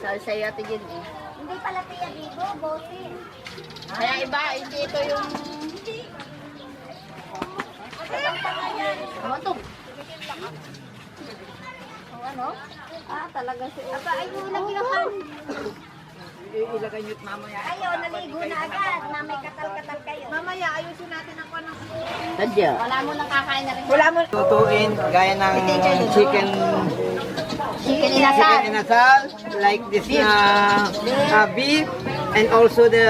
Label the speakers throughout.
Speaker 1: Sabi sa'yo ate Jun eh.
Speaker 2: Hindi pala tiya dito, bossing.
Speaker 1: Kaya iba, hindi ito yung... Ano to?
Speaker 2: O ano? Ah, talaga si Aba, ay yung lagyan.
Speaker 3: Ilagay niyo mamaya.
Speaker 2: Ayaw, naligo na agad. Na may katal-katal kayo.
Speaker 3: Mamaya, ayusin natin ang kanang...
Speaker 1: Sadya. Wala mo nang kakain na rin.
Speaker 3: Wala mo. Tutuin, gaya ng chicken,
Speaker 1: Chicken inasal.
Speaker 3: inasal, like this na uh, beef, and also the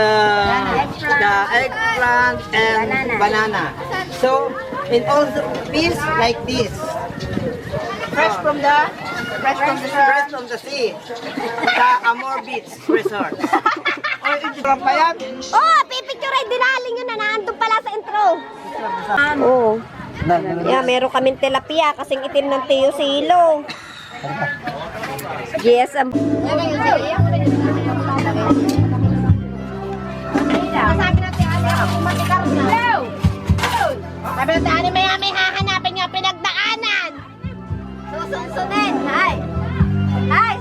Speaker 3: the eggplant and banana. So, in all the piece like this. Fresh from the fresh from the fresh from the sea. Sa Amor Beach Resort. Oy, ito pa yan.
Speaker 2: Oh, pipicture ay dinaling yun na naandun pala sa intro. Oo. Yeah, meron kaming tilapia kasing itim ng tiyo silo. Yes, um,
Speaker 1: Sabi natin, ano may may hahanapin nga pinagdaanan.
Speaker 2: susunsunin. Ay. Ay.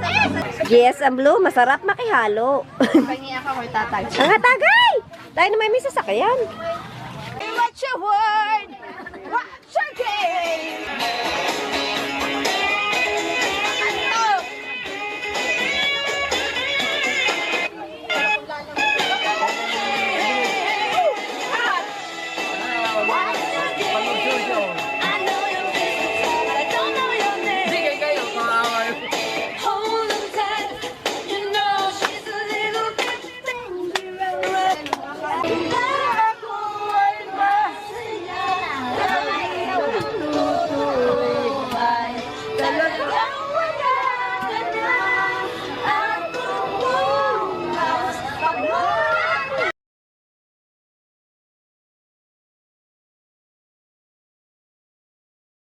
Speaker 2: Yes, ang blue, masarap makihalo.
Speaker 1: Pangi ako ko tatag.
Speaker 2: Ang tagay! Tayo na may sasakyan.
Speaker 1: What's your word?